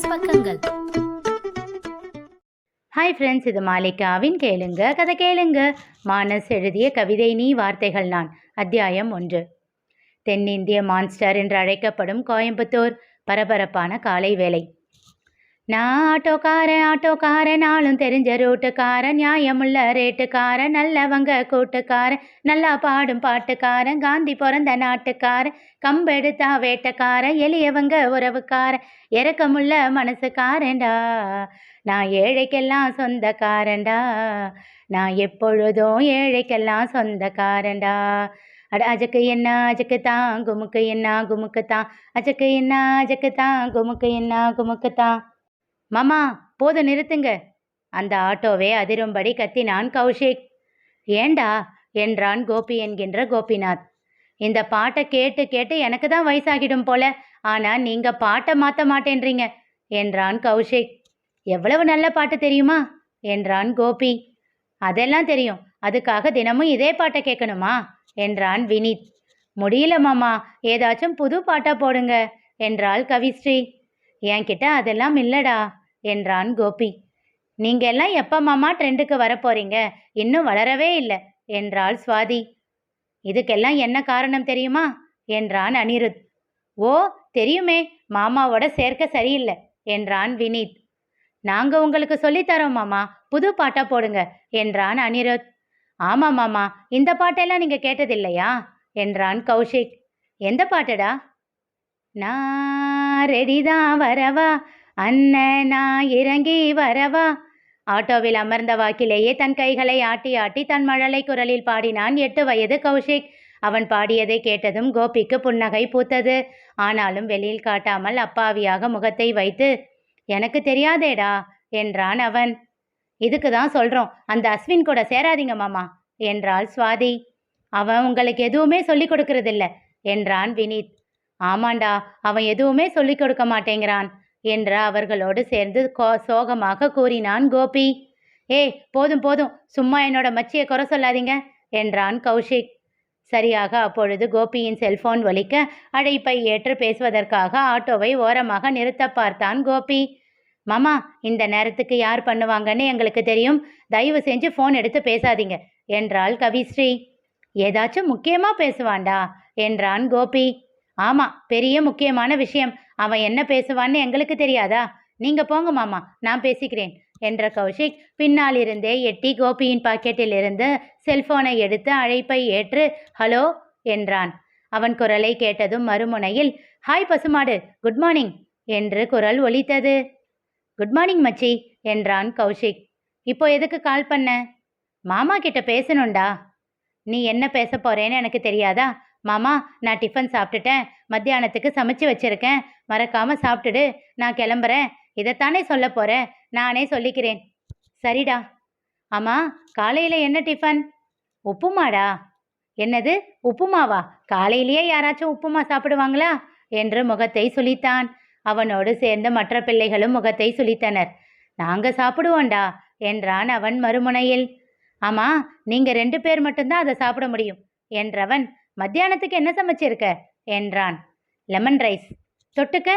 மானஸ் பக்கங்கள். Hi friends இது மாலிகாவின் கேளுங்க கதை கேளுங்க. மானஸ் எழுதிய கவிதை நீ வார்த்தைகள் நான் அத்தியாயம் ஒன்று. தென்னிந்திய மான்ஸ்டர் என்று அழைக்கப்படும் கோயம்புத்தூர் பரபரப்பான காலை வேலை நான் ஆட்டோக்காரன் ஆட்டோக்காரன் நாளும் தெரிஞ்ச ரூட்டுக்காரன் நியாயமுள்ள ரேட்டுக்காரன் நல்லவங்க கூட்டுக்காரன் நல்லா பாடும் பாட்டுக்காரன் காந்தி பிறந்த நாட்டுக்காரன் கம்பெடுத்தா வேட்டக்காரன் எளியவங்க உறவுக்காரன் இறக்கமுள்ள மனசுக்காரன்டா. நான் ஏழைக்கெல்லாம் சொந்தக்காரன்டா. நான் எப்பொழுதும் ஏழைக்கெல்லாம் சொந்தக்காரன்டா. அட அஜக்கு என்ன அஜக்கு தான் குமுக்கு என்ன குமுக்கு தான். அஜக்கு என்ன அஜக்கு தான் குமுக்கு என்ன குமுக்கு தான். மாமா போதும் நிறுத்துங்க. அந்த ஆட்டோவே அதிரும்படி கத்தினான் கௌஷிக். ஏண்டா? என்றான் கோபி என்கின்ற கோபிநாத். இந்த பாட்டை கேட்டு கேட்டு எனக்கு தான் வயசாகிடும் போல. ஆனா நீங்க பாட்டை மாத்த மாட்டேன்றீங்க என்றான் கௌஷிக். எவ்வளவு நல்ல பாட்டு தெரியுமா? என்றான் கோபி. அதெல்லாம் தெரியும். அதுக்காக தினமும் இதே பாட்டை கேட்கணுமா? என்றான் வினித். முடியல மாமா ஏதாச்சும் புது பாட்டா போடுங்க என்றாள் கவிஸ்ரீ. என்கிட்ட அதெல்லாம் இல்லடா என்றான் கோபி. நீங்க எல்லாம் எப்போ மாமா ட்ரெண்டுக்கு வரப்போறீங்க இன்னும் வளரவே இல்லை என்றாள் சுவாதி. இதுக்கெல்லாம் என்ன காரணம் தெரியுமா? என்றான் அனிருத். ஓ தெரியுமே மாமாவோட சேர்க்க சரியில்லை என்றான் வினீத். நாங்க உங்களுக்கு சொல்லித்தரோம் மாமா புது பாட்டா போடுங்க என்றான் அனிருத். ஆமா மாமா இந்த பாட்டெல்லாம் நீங்க கேட்டதில்லையா? என்றான் கௌஷிக். எந்த பாட்டுடா? நான் ரெடிதான் வரவா அண்ணன் நான் இறங்கி வரவா? ஆட்டோவில் அமர்ந்த வாக்கிலேயே தன் கைகளை ஆட்டி ஆட்டி தன் மழலை குரலில் பாடினான் எட்டு வயது கௌஷிக். அவன் பாடியதை கேட்டதும் கோபிக்கு புன்னகை பூத்தது. ஆனாலும் வெளியில் காட்டாமல் அப்பாவியாக முகத்தை வைத்து எனக்கு தெரியாதேடா என்றான் அவன். இதுக்கு தான் சொல்கிறோம் அந்த அஸ்வின் கூட சேராதீங்க மாமா என்றாள் சுவாதி. அவன் உங்களுக்கு எதுவுமே சொல்லிக் கொடுக்கறதில்ல என்றான் வினீத். ஆமாண்டா அவன் எதுவுமே சொல்லிக் கொடுக்க மாட்டேங்கிறான். என்று அவர்களோடு சேர்ந்து கோ சோகமாக கூறினான் கோபி. ஏய் போதும் போதும். சும்மா என்னோட மச்சியை குறை சொல்லாதீங்க என்றான் கௌஷிக். சரியாக அப்பொழுது கோபியின் செல்போன் ஒலிக்க அழைப்பை ஏற்று பேசுவதற்காக ஆட்டோவை ஓரமாக நிறுத்த பார்த்தான் கோபி. மாமா இந்த நேரத்துக்கு யார் பண்ணுவாங்கன்னு எங்களுக்கு தெரியும். தயவு செஞ்சு ஃபோன் எடுத்து பேசாதீங்க என்றாள் கவிஸ்ரீ. ஏதாச்சும் முக்கியமாக பேசுவான்டா என்றான் கோபி. ஆமாம் பெரிய முக்கியமான விஷயம். அவன் என்ன பேசுவான்னு எங்களுக்கு தெரியாதா? நீங்க போங்க மாமா நான் பேசிக்கிறேன் என்ற கௌஷிக் பின்னால் இருந்தே எட்டி கோபியின் பாக்கெட்டில் இருந்து செல்போனை எடுத்து அழைப்பை ஏற்று ஹலோ என்றான். அவன் குரலை கேட்டதும் மறுமுனையில் ஹாய் பசுமாடு குட் மார்னிங் என்று குரல் ஒலித்தது. குட் மார்னிங் மச்சி என்றான் கௌஷிக். இப்போ எதுக்கு கால் பண்ண? மாமா கிட்ட பேசணும்டா. நீ என்ன பேச போறேன்னு எனக்கு தெரியாதா? மாமா நான் டிஃபன் சாப்பிட்டுட்டேன் மத்தியானத்துக்கு சமைச்சு வச்சிருக்கேன். மறக்காம சாப்பிட்டுடு. நான் கிளம்புறேன். இதைத்தானே சொல்ல போறேன் நானே சொல்லிக்கிறேன். சரிடா. ஆமா காலையில என்ன டிஃபன் உப்புமாடா. என்னது? உப்புமாவா? காலையிலேயே யாராச்சும் உப்புமா சாப்பிடுவாங்களா? என்று முகத்தை சுழித்தான். அவனோடு சேர்ந்த மற்ற பிள்ளைகளும் முகத்தை சுழித்தனர். நாங்க சாப்பிடுவோண்டா என்றான் அவன் மறுமுனையில். ஆமா நீங்க ரெண்டு பேர் மட்டும்தான் அதை சாப்பிட முடியும் என்றவன் மத்தியானத்துக்கு என்ன சமைச்சிருக்க? என்றான். Lemon rice. தொட்டுக்க?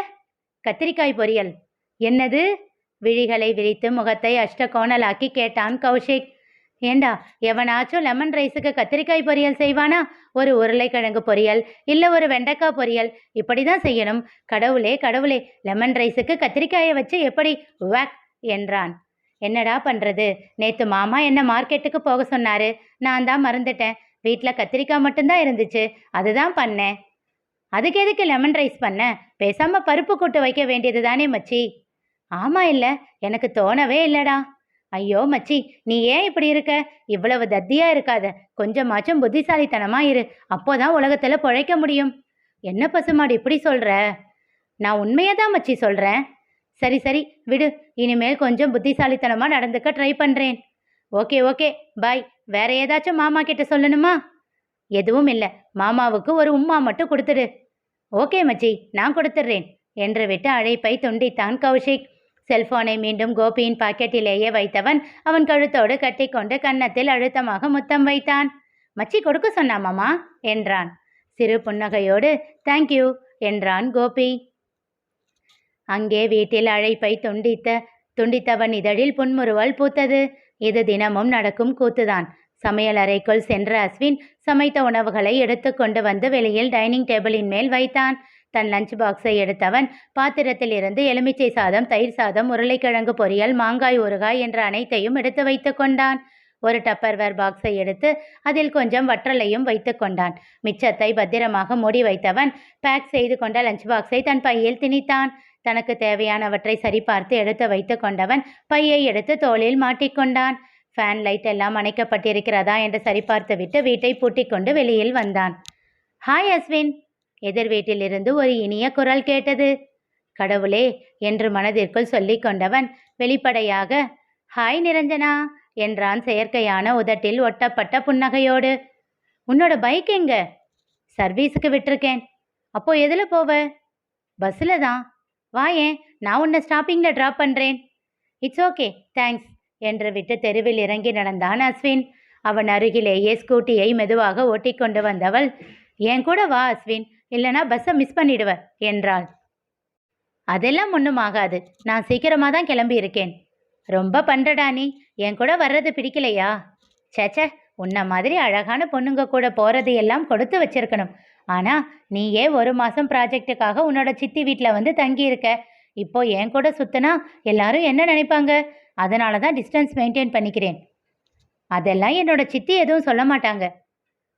கத்திரிக்காய் பொரியல். என்னது? விழிகளை விரித்து முகத்தை அஷ்டகோணலாக்கி கேட்டான் கௌஷிக். ஏண்டா எவனாச்சும் லெமன் ரைஸுக்கு கத்திரிக்காய் பொரியல் செய்வானா? ஒரு உருளைக்கிழங்கு பொரியல் இல்லை ஒரு வெண்டைக்காய் பொரியல். இப்படி தான் செய்யணும். கடவுளே கடவுளே லெமன் ரைஸுக்கு கத்திரிக்காயை வச்சு எப்படி வேக் என்றான். என்னடா பண்ணுறது நேற்று மாமா என்ன மார்க்கெட்டுக்கு போக சொன்னாரு. நான் தான் மறந்துட்டேன். வீட்டில் கத்திரிக்காய் மட்டும்தான் இருந்துச்சு. அதுதான் பண்ணேன். அதுக்கு எதுக்கு லெமன் ரைஸ் பண்ண? பேசாமல் பருப்பு கூட்டு வைக்க வேண்டியது தானே மச்சி. ஆமாம் இல்லை எனக்கு தோணவே இல்லைடா. ஐயோ மச்சி நீ ஏன் இப்படி இருக்க? இவ்வளவு தத்தியா இருக்காத. கொஞ்சமாச்சும் புத்திசாலித்தனமா இரு. அப்போதான் உலகத்துல பிழைக்க முடியும். என்ன பசுமாடு இப்படி சொல்ற? நான் உண்மையை தான் மச்சி சொல்றேன். சரி சரி விடு. இனிமேல் கொஞ்சம் புத்திசாலித்தனமா நடந்துக்க ட்ரை பண்றேன். ஓகே ஓகே பாய் வேற ஏதாச்சும் மாமா கிட்ட சொல்லணுமா? எதுவும் இல்லை. மாமாவுக்கு ஒரு உம்மா மட்டும் கொடுத்துடு. ஓகே மச்சி நான் கொடுத்துட்றேன் என்று விட்டு அழைப்பை துண்டித்தான் கௌஷிக். செல்போனை மீண்டும் கோபியின் பாக்கெட்டிலேயே வைத்தவன் அவன் கழுத்தோடு கட்டிக்கொண்டு கன்னத்தில் அழுத்தமாக முத்தம் வைத்தான். மச்சி கொடுக்க சொன்னாமாமா என்றான். சிறு புன்னகையோடு தேங்க்யூ என்றான் கோபி. அங்கே வீட்டில் அழைப்பை துண்டித்த துண்டித்தவன் இதழில் புன்முறுவல் பூத்தது. இது தினமும் நடக்கும் கூத்துதான். சமையல் அறைக்குள் சென்ற அஸ்வின் சமைத்த உணவுகளை எடுத்து கொண்டு வந்து வெளியில் டைனிங் டேபிளின் மேல் வைத்தான். தன் லஞ்ச் பாக்ஸை எடுத்தவன் பாத்திரத்தில் இருந்து எலுமிச்சை சாதம் தயிர் சாதம் உருளைக்கிழங்கு பொரியல் மாங்காய் ஊறுகாய் என்ற அனைத்தையும் எடுத்து வைத்து கொண்டான். ஒரு டப்பர்வேர் பாக்ஸை எடுத்து அதில் கொஞ்சம் வற்றலையும் வைத்து கொண்டான். மிச்சத்தை பத்திரமாக மூடி வைத்தவன் பேக் செய்து கொண்ட லஞ்ச் பாக்ஸை தன் பையில் திணித்தான். தனக்கு தேவையானவற்றை சரிபார்த்து எடுத்து வைத்து கொண்டவன் பையை எடுத்து தோளில் மாட்டிக்கொண்டான் ஃபேன் லைட் எல்லாம் அணைக்கப்பட்டிருக்கிறதா என்று சரிபார்த்துவிட்டு வீட்டை பூட்டிக்கொண்டு வெளியில் வந்தான். ஹாய் அஸ்வின் எதிர் வீட்டிலிருந்து ஒரு இனிய குரல் கேட்டது. கடவுளே என்று மனதிற்குள் சொல்லி கொண்டவன் வெளிப்படையாக ஹாய் நிரஞ்சனா என்றான் செயற்கையான உதட்டில் ஒட்டப்பட்ட புன்னகையோடு. உன்னோட பைக் எங்க? சர்வீஸுக்கு விட்டிருக்கேன். அப்போ எதில் போவ? பஸ்ஸில் தான். வாயேன் நான் உன்னை ஸ்டாப்பிங்கில் ட்ராப் பண்ணுறேன் இட்ஸ் ஓகே தேங்க்ஸ் என்று விட்டு தெருவில் இறங்கி நடந்தான் அஸ்வின். அவன் அருகிலேயே ஸ்கூட்டியை மெதுவாக ஓட்டி கொண்டு வந்தவள் என் கூட வா அஸ்வின் இல்லைனா பஸ்ஸை மிஸ் பண்ணிடுவ என்றாள். அதெல்லாம் ஒன்றும் ஆகாது நான் சீக்கிரமாக தான் கிளம்பி இருக்கேன். ரொம்ப பண்ணுறடா நீ என் கூட வர்றது பிடிக்கலையா? சேச்சே உன்ன மாதிரி அழகான பொண்ணுங்க கூட போகிறது எல்லாம் கொடுத்து வச்சிருக்கணும். ஆனால் நீயே ஒரு மாதம் ப்ராஜெக்ட்டுக்காக உன்னோட சித்தி வீட்டில் வந்து தங்கியிருக்க. இப்போ என் கூட சுத்தினா எல்லாரும் என்ன நினைப்பாங்க? அதனால தான் டிஸ்டன்ஸ் மெயின்டைன் பண்ணிக்கிறேன். அதெல்லாம் என்னோட சித்தி எதுவும் சொல்ல மாட்டாங்க.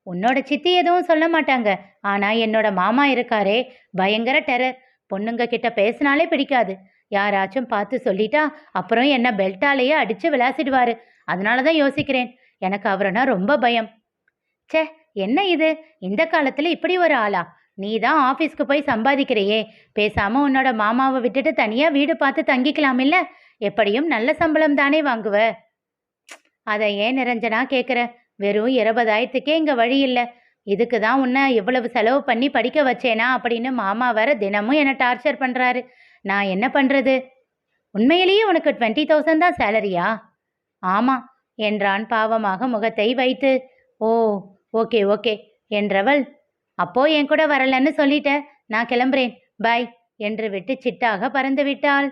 உன்னோட சித்தி எதுவும் சொல்ல மாட்டாங்க. ஆனால் என்னோட மாமா இருக்காரே பயங்கர டெரர் பொண்ணுங்க கிட்ட பேசினாலே பிடிக்காது. யாராச்சும் பார்த்து சொல்லிட்டா அப்புறம் என்ன பெல்ட்டாலேயே அடித்து விளாசிடுவாரு. அதனால தான் யோசிக்கிறேன். எனக்கு அவரைனா ரொம்ப பயம். ச்சே என்ன இது? இந்த காலத்தில் இப்படி ஒரு ஆளா? நீ தான் ஆஃபீஸ்க்கு போய் சம்பாதிக்கிறையே. பேசாமல் உன்னோட மாமாவை விட்டுட்டு தனியாக வீடு பார்த்து தங்கிக்கலாமில்ல? எப்படியும் நல்ல சம்பளம் தானே வாங்குவ? அதை ஏன் நிரஞ்சனா கேட்குற வெறும் இருபதாயிரத்துக்கே இங்கே வழி இல்லை. இதுக்கு தான் உன்னை இவ்வளவு செலவு பண்ணி படிக்க வச்சேனா அப்படின்னு மாமா வேற தினமும் என்னை டார்ச்சர் பண்ணுறாரு நான் என்ன பண்ணுறது உண்மையிலேயே உனக்கு டுவெண்ட்டி தௌசண்ட் தான் சேலரியா? ஆமாம் என்றான் பாவமாக முகத்தை வைத்து. ஓ ஓகே ஓகே என்றவள். அப்போ என் கூட வரலன்னு சொல்லிட்ட. நான் கிளம்புறேன். பாய் என்று விட்டு சிட்டாக பறந்து விட்டாள்.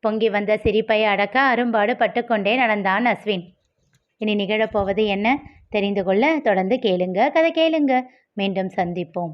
பொங்கி வந்த சிரிப்பை அடக்க அரும்பாடு பட்டுக்கொண்டே நடந்தான் அஸ்வின். இனி நிகழப்போவது என்ன? தெரிந்து கொள்ள தொடர்ந்து கேளுங்க. கதை கேளுங்க. மீண்டும் சந்திப்போம்.